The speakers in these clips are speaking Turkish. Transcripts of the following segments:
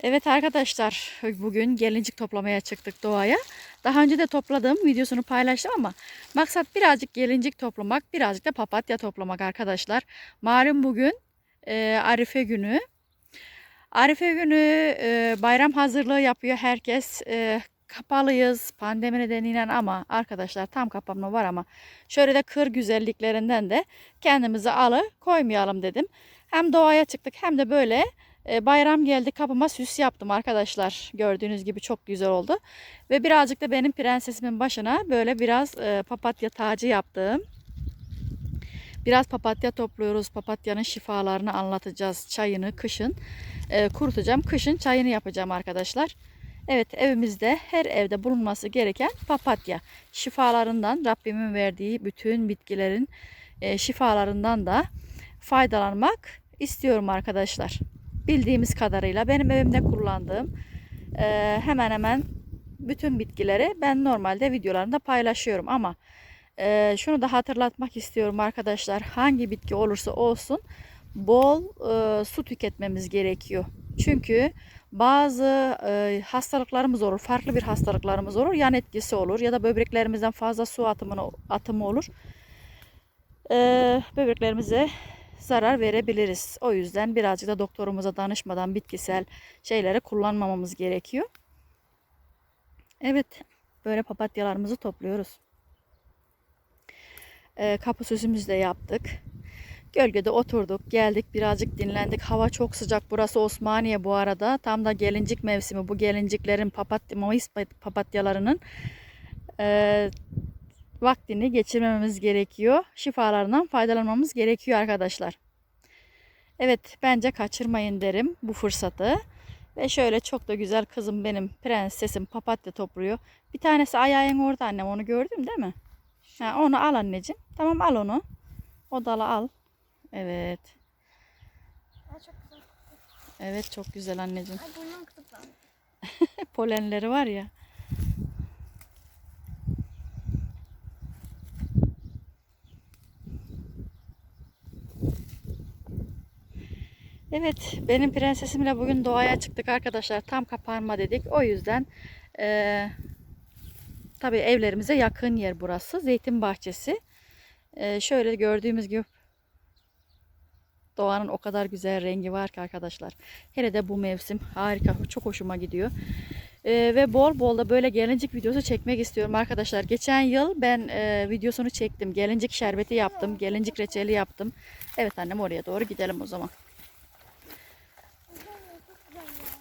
Evet arkadaşlar bugün gelincik toplamaya çıktık doğaya. Daha önce de topladım videosunu paylaştım ama maksat birazcık gelincik toplamak birazcık da papatya toplamak arkadaşlar. Malum bugün e, Arife günü. Arife günü e, bayram hazırlığı yapıyor herkes. E, kapalıyız pandemi nedeniyle ama arkadaşlar tam kapanma var ama şöyle de kır güzelliklerinden de kendimizi alı koymayalım dedim. Hem doğaya çıktık hem de böyle bayram geldi kapıma süs yaptım arkadaşlar. Gördüğünüz gibi çok güzel oldu. Ve birazcık da benim prensesimin başına böyle biraz e, papatya tacı yaptım. Biraz papatya topluyoruz. Papatyanın şifalarını anlatacağız. Çayını kışın e, kurutacağım. Kışın çayını yapacağım arkadaşlar. Evet evimizde her evde bulunması gereken papatya. Şifalarından Rabbimin verdiği bütün bitkilerin e, şifalarından da faydalanmak istiyorum arkadaşlar bildiğimiz kadarıyla benim evimde kullandığım e, hemen hemen bütün bitkileri ben normalde videolarımda paylaşıyorum ama e, şunu da hatırlatmak istiyorum arkadaşlar hangi bitki olursa olsun bol e, su tüketmemiz gerekiyor. Çünkü bazı e, hastalıklarımız olur, farklı bir hastalıklarımız olur, yan etkisi olur ya da böbreklerimizden fazla su atımını, atımı olur. E, böbreklerimize zarar verebiliriz. O yüzden birazcık da doktorumuza danışmadan bitkisel şeyleri kullanmamamız gerekiyor. Evet, böyle papatyalarımızı topluyoruz. Ee, kapı süsümüzü de yaptık. Gölgede oturduk, geldik, birazcık dinlendik. Hava çok sıcak. Burası Osmaniye bu arada. Tam da gelincik mevsimi. Bu gelinciklerin papatya, Mayıs papatyalarının e, vaktini geçirmememiz gerekiyor. Şifalarından faydalanmamız gerekiyor arkadaşlar. Evet bence kaçırmayın derim bu fırsatı. Ve şöyle çok da güzel kızım benim prensesim papatya topluyor. Bir tanesi ayağın orada annem onu gördüm değil mi? Ha, onu al anneciğim. Tamam al onu. O dalı al. Evet. Aa, çok güzel. Evet çok güzel anneciğim. Ay. Polenleri var ya. Evet, benim prensesimle bugün doğaya çıktık arkadaşlar. Tam kapanma dedik. O yüzden eee tabii evlerimize yakın yer burası. Zeytin bahçesi. Eee, şöyle gördüğümüz gibi doğanın o kadar güzel rengi var ki arkadaşlar. Hele de bu mevsim harika. Çok hoşuma gidiyor. Eee, ve bol bol da böyle gelincik videosu çekmek istiyorum arkadaşlar. Geçen yıl ben eee, videosunu çektim. Gelincik şerbeti yaptım. Gelincik reçeli yaptım. Evet annem oraya doğru gidelim o zaman. Çok güzel ya.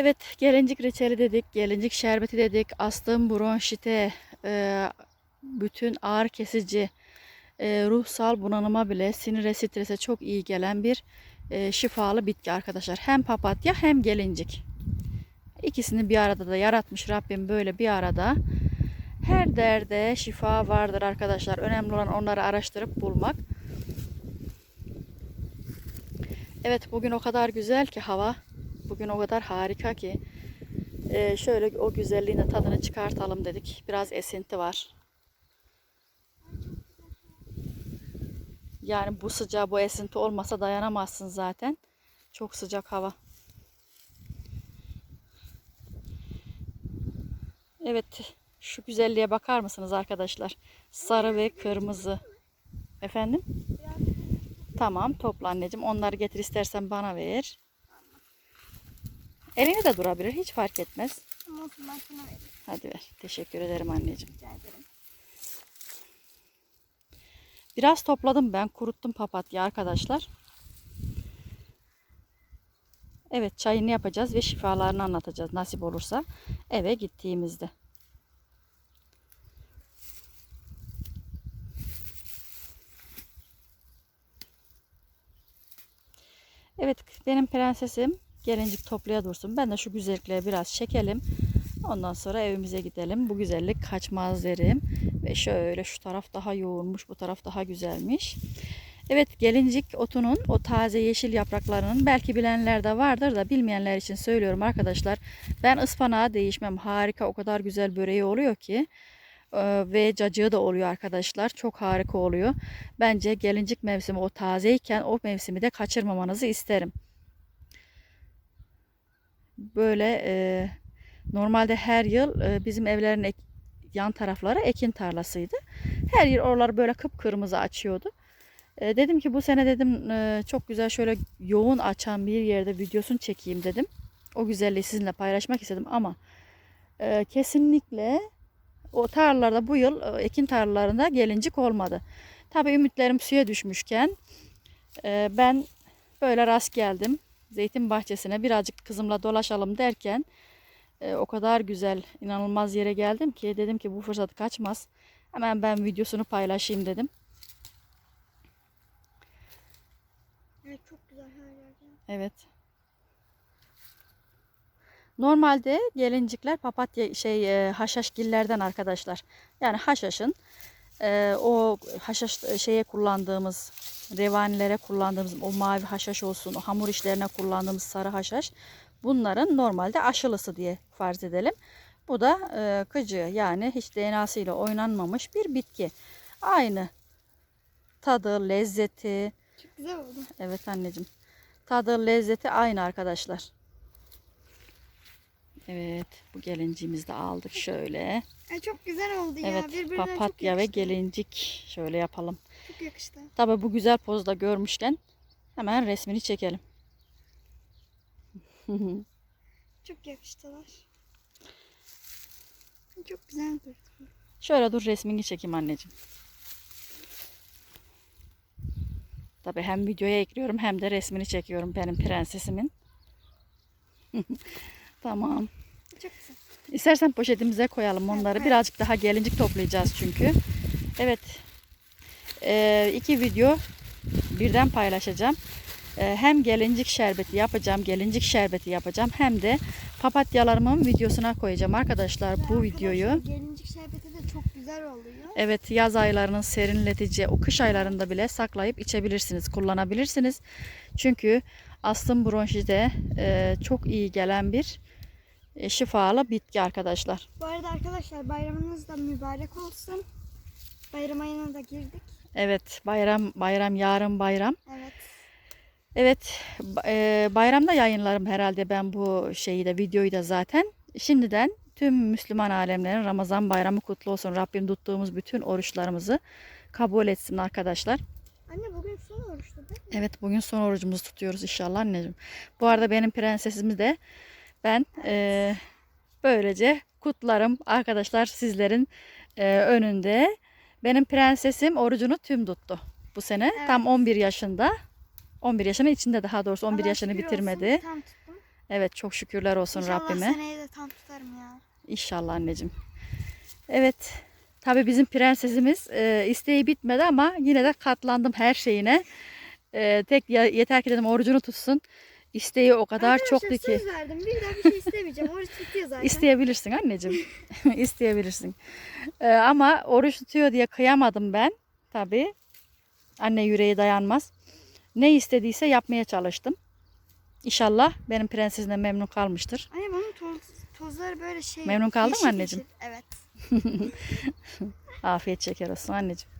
Evet, gelincik reçeli dedik, gelincik şerbeti dedik, astım, bronşite, e, bütün ağrı kesici, e, ruhsal bunalıma bile, sinire, strese çok iyi gelen bir e, şifalı bitki arkadaşlar. Hem papatya hem gelincik. İkisini bir arada da yaratmış Rabbim böyle bir arada. Her derde şifa vardır arkadaşlar. Önemli olan onları araştırıp bulmak. Evet bugün o kadar güzel ki hava. Bugün o kadar harika ki. Ee, şöyle o güzelliğin de tadını çıkartalım dedik. Biraz esinti var. Yani bu sıcağı bu esinti olmasa dayanamazsın zaten. Çok sıcak hava. Evet şu güzelliğe bakar mısınız arkadaşlar? Sarı ve kırmızı. Efendim? Tamam topla anneciğim. Onları getir istersen bana ver. Elinde de durabilir. Hiç fark etmez. Hadi ver. Teşekkür ederim anneciğim. Rica ederim. Biraz topladım ben. Kuruttum papatya arkadaşlar. Evet çayını yapacağız ve şifalarını anlatacağız nasip olursa eve gittiğimizde. Evet benim prensesim gelincik toplaya dursun. Ben de şu güzellikleri biraz çekelim. Ondan sonra evimize gidelim. Bu güzellik kaçmaz derim. Ve şöyle şu taraf daha yoğunmuş. Bu taraf daha güzelmiş. Evet gelincik otunun o taze yeşil yapraklarının belki bilenler de vardır da bilmeyenler için söylüyorum arkadaşlar. Ben ıspanağa değişmem. Harika o kadar güzel böreği oluyor ki. Ee, ve cacığı da oluyor arkadaşlar. Çok harika oluyor. Bence gelincik mevsimi o tazeyken o mevsimi de kaçırmamanızı isterim. Böyle e, normalde her yıl e, bizim evlerin ek- yan tarafları ekin tarlasıydı. Her yıl oralar böyle kıpkırmızı açıyordu. E, dedim ki bu sene dedim e, çok güzel şöyle yoğun açan bir yerde videosunu çekeyim dedim. O güzelliği sizinle paylaşmak istedim ama e, kesinlikle o tarlalarda bu yıl e, ekin tarlalarında gelincik olmadı. Tabii ümitlerim suya düşmüşken e, ben böyle rast geldim. Zeytin bahçesine birazcık kızımla dolaşalım derken e, o kadar güzel, inanılmaz yere geldim ki dedim ki bu fırsat kaçmaz. Hemen ben videosunu paylaşayım dedim. Evet çok güzel her yerde. Evet. Normalde gelincikler papatya şey e, haşhaşgillerden arkadaşlar. Yani haşhaşın e, o haşhaş e, şeye kullandığımız revanilere kullandığımız o mavi haşhaş olsun, o hamur işlerine kullandığımız sarı haşhaş bunların normalde aşılısı diye farz edelim. Bu da e, kıcı yani hiç DNA'sı ile oynanmamış bir bitki. Aynı tadı, lezzeti, Çok güzel oldu. Evet anneciğim. Tadı, lezzeti aynı arkadaşlar. Evet, bu gelinciğimizi de aldık şöyle. Ay çok güzel oldu ya. Evet, Birbirine papatya ve gelincik. Şöyle yapalım. Çok yakıştı. Tabii bu güzel pozda görmüşken hemen resmini çekelim. Çok yakıştılar. Çok güzel durdu. Şöyle dur resmini çekeyim anneciğim. Tabii hem videoya ekliyorum hem de resmini çekiyorum benim prensesimin. tamam. İstersen poşetimize koyalım onları. evet. Birazcık daha gelincik toplayacağız çünkü. Evet. Ee, iki video birden paylaşacağım. Ee, hem gelincik şerbeti yapacağım, gelincik şerbeti yapacağım. Hem de papatyalarımın videosuna koyacağım arkadaşlar bu arkadaşlar, videoyu. Gelincik şerbeti de çok güzel oluyor. Evet yaz aylarının serinletici, o kış aylarında bile saklayıp içebilirsiniz, kullanabilirsiniz. Çünkü astım bronşide e, çok iyi gelen bir şifalı bitki arkadaşlar. Bu arada arkadaşlar bayramınız da mübarek olsun. Bayram ayına da girdik. Evet bayram bayram yarın bayram. Evet. Evet e, bayramda yayınlarım herhalde ben bu şeyi de videoyu da zaten. Şimdiden tüm Müslüman alemlerin Ramazan bayramı kutlu olsun. Rabbim tuttuğumuz bütün oruçlarımızı kabul etsin arkadaşlar. Anne bugün son oruçtu değil mi? Evet bugün son orucumuzu tutuyoruz inşallah anneciğim. Bu arada benim prensesimi de ben e, böylece kutlarım arkadaşlar sizlerin e, önünde. Benim prensesim orucunu tüm tuttu bu sene. Evet. Tam 11 yaşında. 11 yaşının içinde daha doğrusu 11 Allah yaşını bitirmedi. olsun, tam tuttum. Evet çok şükürler olsun İnşallah Rabbime. seneye de tam tutarım ya. İnşallah anneciğim. Evet. Tabii bizim prensesimiz e, isteği bitmedi ama yine de katlandım her şeyine. E, tek yeter ki dedim orucunu tutsun. İsteği o kadar Arkadaşlar çoktu ki. söz verdim. Bir daha bir şey istemeyeceğim. Oruç bitiyor zaten. İsteyebilirsin anneciğim. İsteyebilirsin. E, ama oruç tutuyor diye kıyamadım ben. Tabii. Anne yüreği dayanmaz. Ne istediyse yapmaya çalıştım. İnşallah benim prensesine memnun kalmıştır. Anne bunun toz, tozları böyle şey. Memnun kaldın mı yeşil anneciğim? yeşil. Evet. Afiyet şeker olsun anneciğim.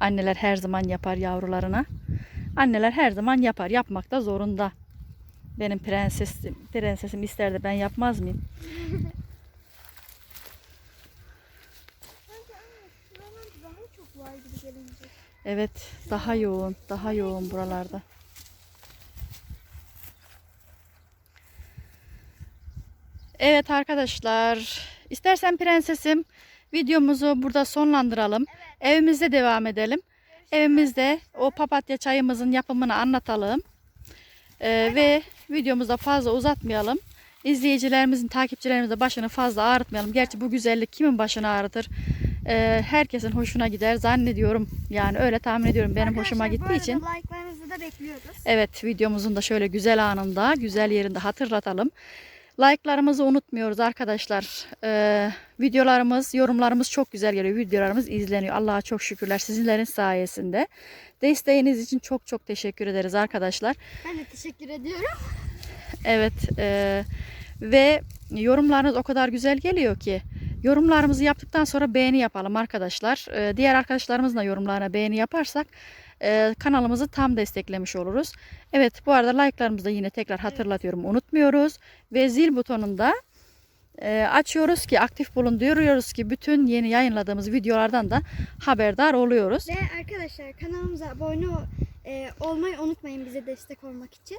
Anneler her zaman yapar yavrularına. Anneler her zaman yapar. Yapmak da zorunda. Benim prensesim, prensesim ister de ben yapmaz mıyım? Evet, daha yoğun, daha yoğun buralarda. Evet arkadaşlar, istersen prensesim videomuzu burada sonlandıralım. Evimizde devam edelim. Evimizde o papatya çayımızın yapımını anlatalım. Ee, ve videomuzda fazla uzatmayalım. İzleyicilerimizin, takipçilerimizin başını fazla ağrıtmayalım. Gerçi bu güzellik kimin başını ağrıtır? Ee, herkesin hoşuna gider zannediyorum. Yani öyle tahmin ediyorum benim hoşuma Arkadaşlar, gittiği için. Like'larınızı da bekliyoruz. Evet videomuzun da şöyle güzel anında, güzel yerinde hatırlatalım. Like'larımızı unutmuyoruz arkadaşlar. Ee, videolarımız, yorumlarımız çok güzel geliyor. Videolarımız izleniyor. Allah'a çok şükürler sizlerin sayesinde. Desteğiniz için çok çok teşekkür ederiz arkadaşlar. Ben de teşekkür ediyorum. Evet e, ve yorumlarınız o kadar güzel geliyor ki Yorumlarımızı yaptıktan sonra beğeni yapalım arkadaşlar. Ee, diğer arkadaşlarımızın da yorumlarına beğeni yaparsak e, kanalımızı tam desteklemiş oluruz. Evet bu arada like'larımızı da yine tekrar hatırlatıyorum unutmuyoruz. Ve zil butonunda e, açıyoruz ki aktif bulun diyoruz ki bütün yeni yayınladığımız videolardan da haberdar oluyoruz. Ve arkadaşlar kanalımıza abone ol- e, olmayı unutmayın bize destek olmak için.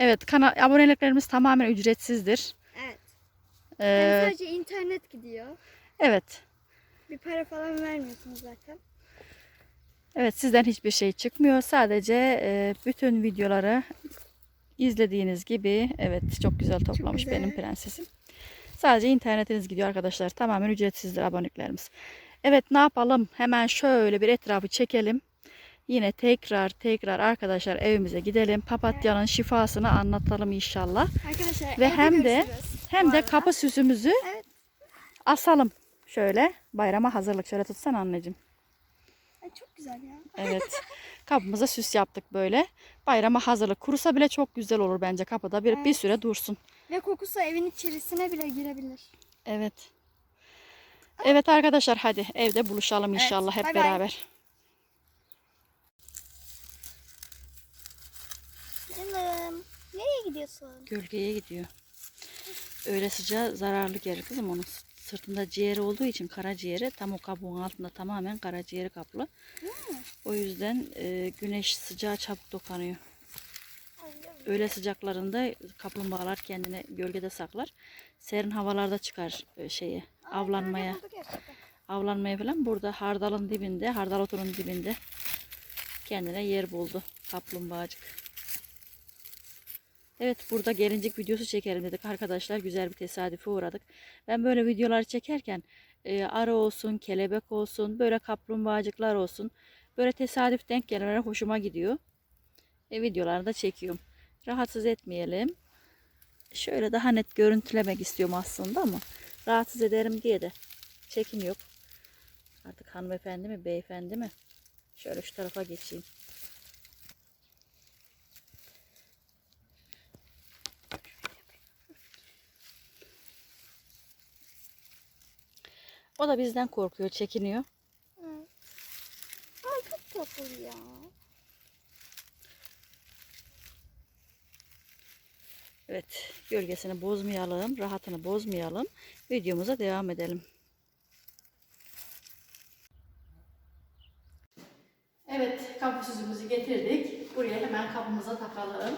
Evet kanal aboneliklerimiz tamamen ücretsizdir. Evet. Ee, Yani sadece internet gidiyor. evet. Bir para falan vermiyorsunuz zaten. Evet sizden hiçbir şey çıkmıyor. Sadece e, bütün videoları izlediğiniz gibi evet çok güzel toplamış güzel. benim prensesim. Sadece internetiniz gidiyor arkadaşlar. Tamamen ücretsizdir aboneliklerimiz. Evet ne yapalım? Hemen şöyle bir etrafı çekelim. Yine tekrar tekrar arkadaşlar evimize gidelim. Papatyanın şifasını anlatalım inşallah. Arkadaşlar Ve hem de- Hem de kapı süsümüzü Evet. asalım. Şöyle bayrama hazırlık. Şöyle tutsana anneciğim. Ay, çok güzel ya. Evet. Kapımıza süs yaptık böyle. Bayrama hazırlık. Kurusa bile çok güzel olur bence kapıda. Bir, bir Evet. süre dursun. Ve kokusu evin içerisine bile girebilir. Evet. Evet arkadaşlar hadi evde buluşalım Evet, inşallah hep bay bay. beraber. Canım nereye gidiyorsun? Gölgeye gidiyor. Öyle sıcağı zararlı gelir kızım onun sırtında ciğeri olduğu için karaciğeri tam o kabuğun altında tamamen karaciğeri kaplı. O yüzden e, güneş sıcağı çabuk dokanıyor. Öğle sıcaklarında kaplumbağalar kendini gölgede saklar. Serin havalarda çıkar e, şeye avlanmaya. Avlanmaya falan burada hardalın dibinde, hardal otunun dibinde kendine yer buldu kaplumbağacık. Evet burada gelincik videosu çekelim dedik arkadaşlar. Güzel bir tesadüfe uğradık. Ben böyle videolar çekerken e, arı olsun, kelebek olsun, böyle kaplumbağacıklar olsun. Böyle tesadüf denk gelmeler hoşuma gidiyor. E, videolarını da çekiyorum. Rahatsız etmeyelim. Şöyle daha net görüntülemek istiyorum aslında ama rahatsız ederim diye de çekim yok. Artık hanımefendi mi, beyefendi mi? Şöyle şu tarafa geçeyim. O da bizden korkuyor, çekiniyor. Ay çok tatlı. Evet, gölgesini bozmayalım, rahatını bozmayalım. Videomuza devam edelim. Evet, kapı süsümüzü getirdik. Buraya hemen kapımıza takalım.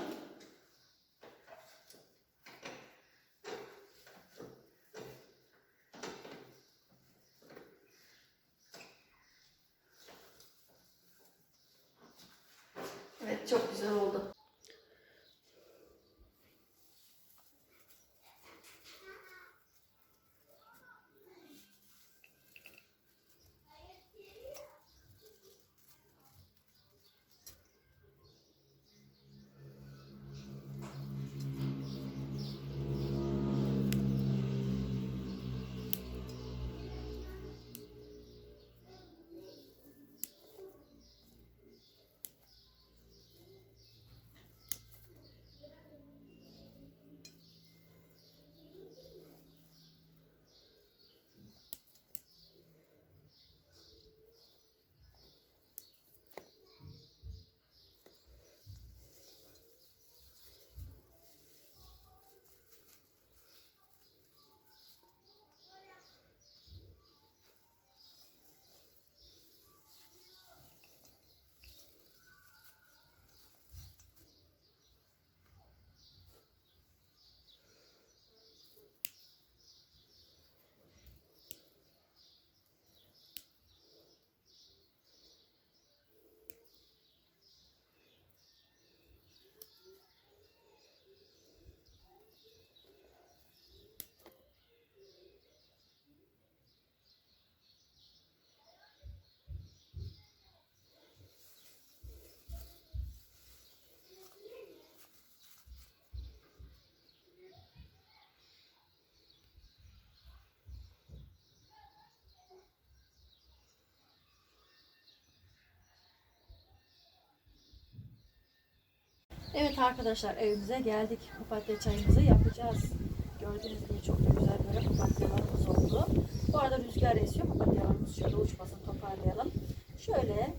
Evet arkadaşlar evimize geldik. Papatya çayımızı yapacağız. Gördüğünüz gibi çok güzel böyle papatyalarımız oldu. Bu arada rüzgar esiyor. Papatyalarımız şöyle uçmasın toparlayalım. Şöyle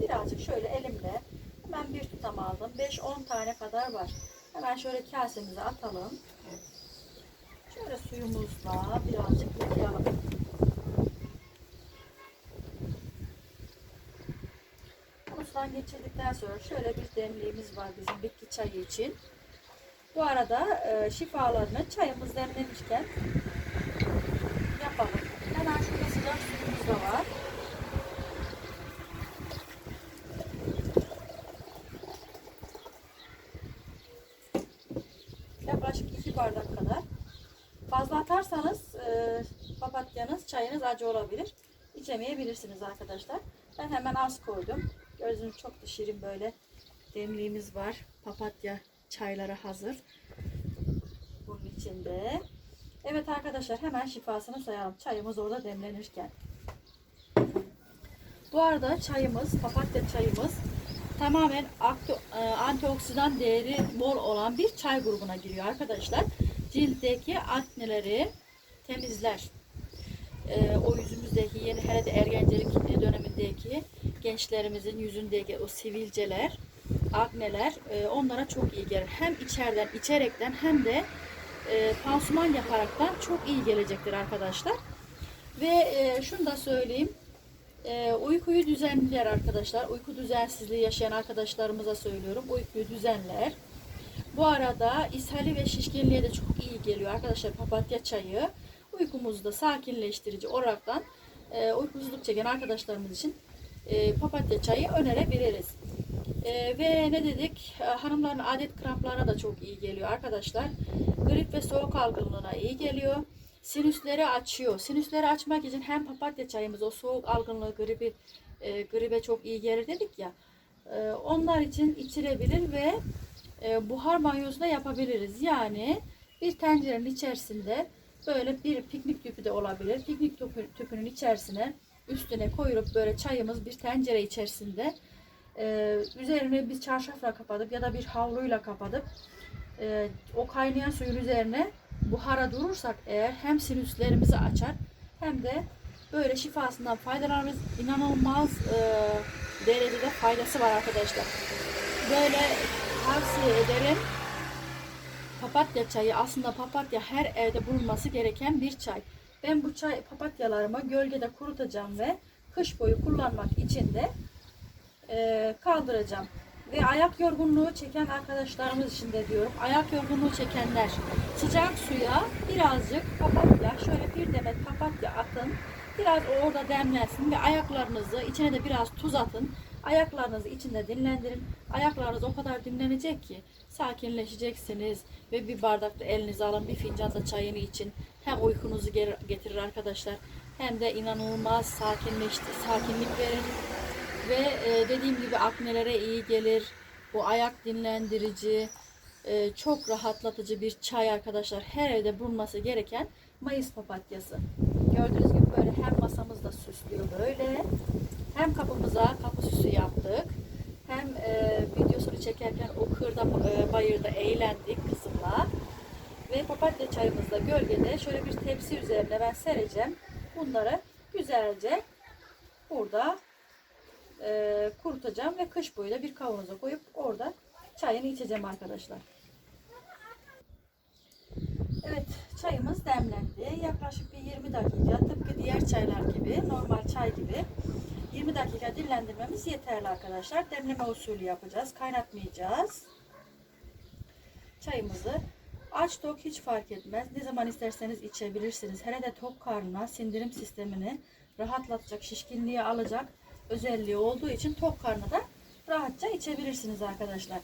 birazcık şöyle elimle hemen bir tutam aldım. 5-10 tane kadar var. Hemen şöyle kasemize atalım. Şöyle suyumuzla birazcık yıkayalım. Mustan geçirdikten sonra şöyle bir demliğimiz var bizim bitki çayı için. Bu arada e, şifalarını çayımız demlenirken yapalım. Hemen şurada sıcak suyumuz da var. Yaklaşık 2 bardak kadar. Fazla atarsanız e, papatyanız, çayınız acı olabilir. İçemeyebilirsiniz arkadaşlar. Ben hemen az koydum. Gözünüz çok da şirin böyle demliğimiz var. Papatya çayları hazır. Bunun içinde. Evet arkadaşlar hemen şifasını sayalım. Çayımız orada demlenirken. Bu arada çayımız, papatya çayımız tamamen e, antioksidan değeri bol olan bir çay grubuna giriyor arkadaşlar. Ciltteki akneleri temizler. E, o yüzümüzdeki yeni hele de ergencelik dönemindeki gençlerimizin yüzündeki o sivilceler, akneler e, onlara çok iyi gelir. Hem içeriden, içerekten hem de e, pansuman yaparaktan çok iyi gelecektir arkadaşlar. Ve e, şunu da söyleyeyim. E, uykuyu düzenler arkadaşlar. Uyku düzensizliği yaşayan arkadaşlarımıza söylüyorum. Uykuyu düzenler. Bu arada ishali ve şişkinliğe de çok iyi geliyor arkadaşlar papatya çayı. Uykumuzu da sakinleştirici olaraktan e, uykusuzluk çeken arkadaşlarımız için e, papatya çayı önerebiliriz. E, ve ne dedik? E, hanımların adet kramplarına da çok iyi geliyor arkadaşlar. Grip ve soğuk algınlığına iyi geliyor. Sinüsleri açıyor. Sinüsleri açmak için hem papatya çayımız o soğuk algınlığı gribi gribe çok iyi gelir dedik ya. Onlar için içilebilir ve buhar banyosu da yapabiliriz. Yani bir tencerenin içerisinde böyle bir piknik tüpü de olabilir. Piknik tüpü, tüpünün içerisine üstüne koyup böyle çayımız bir tencere içerisinde e, üzerine bir çarşafla kapatıp ya da bir havluyla kapatıp e, o kaynayan suyun üzerine buhara durursak eğer hem sinüslerimizi açar hem de böyle şifasından faydalanırız. İnanılmaz e, derecede faydası var arkadaşlar. Böyle tavsiye ederim. Papatya çayı aslında papatya her evde bulunması gereken bir çay. Ben bu çay papatyalarımı gölgede kurutacağım ve kış boyu kullanmak için de e, kaldıracağım. Ve ayak yorgunluğu çeken arkadaşlarımız için de diyorum. Ayak yorgunluğu çekenler sıcak suya birazcık papatya, şöyle bir demet papatya atın. Biraz orada demlensin ve ayaklarınızı içine de biraz tuz atın. Ayaklarınızı içinde dinlendirin. Ayaklarınız o kadar dinlenecek ki sakinleşeceksiniz ve bir bardakta elinize alın bir fincan da çayını için. Hem uykunuzu getirir arkadaşlar hem de inanılmaz sakinleşti, sakinlik verir. Ve e, dediğim gibi aknelere iyi gelir. Bu ayak dinlendirici, e, çok rahatlatıcı bir çay arkadaşlar. Her evde bulunması gereken Mayıs papatyası. Gördüğünüz gibi böyle hem masamızda süslüyor böyle. Hem kapımıza kapı süsü yaptık. Hem e, videosunu çekerken o kırda e, bayırda eğlendik kızımla. Ve papatya çayımızda gölgede şöyle bir tepsi üzerine ben sereceğim. Bunları güzelce burada e, kurutacağım ve kış boyu da bir kavanoza koyup orada çayını içeceğim arkadaşlar. Evet çayımız demlendi. Yaklaşık bir 20 dakika tıpkı diğer çaylar gibi normal çay gibi 20 dakika dinlendirmemiz yeterli arkadaşlar. Demleme usulü yapacağız. Kaynatmayacağız. Çayımızı aç tok hiç fark etmez. Ne zaman isterseniz içebilirsiniz. Hele de tok karnına sindirim sistemini rahatlatacak, şişkinliği alacak özelliği olduğu için tok karnına da rahatça içebilirsiniz arkadaşlar.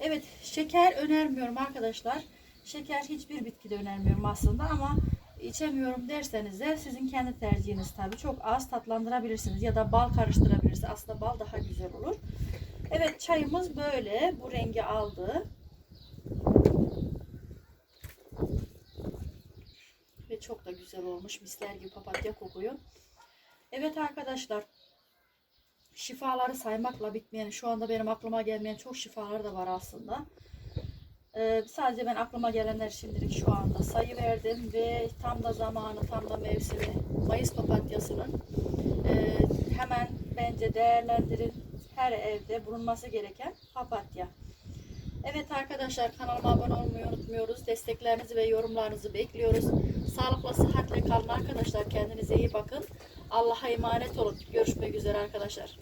Evet şeker önermiyorum arkadaşlar. Şeker hiçbir bitkide önermiyorum aslında ama içemiyorum derseniz de sizin kendi tercihiniz tabii. Çok az tatlandırabilirsiniz ya da bal karıştırabilirsiniz. Aslında bal daha güzel olur. Evet çayımız böyle bu rengi aldı. Ve çok da güzel olmuş. Misler gibi papatya kokuyor. Evet arkadaşlar şifaları saymakla bitmeyen, şu anda benim aklıma gelmeyen çok şifalar da var aslında. Ee, sadece ben aklıma gelenler şimdilik şu anda sayı verdim ve tam da zamanı, tam da mevsimi Mayıs papatyasının e, hemen bence değerlendirin her evde bulunması gereken papatya. Evet arkadaşlar kanalıma abone olmayı unutmuyoruz. Desteklerinizi ve yorumlarınızı bekliyoruz. Sağlıkla sıhhatle kalın arkadaşlar. Kendinize iyi bakın. Allah'a emanet olun. Görüşmek üzere arkadaşlar.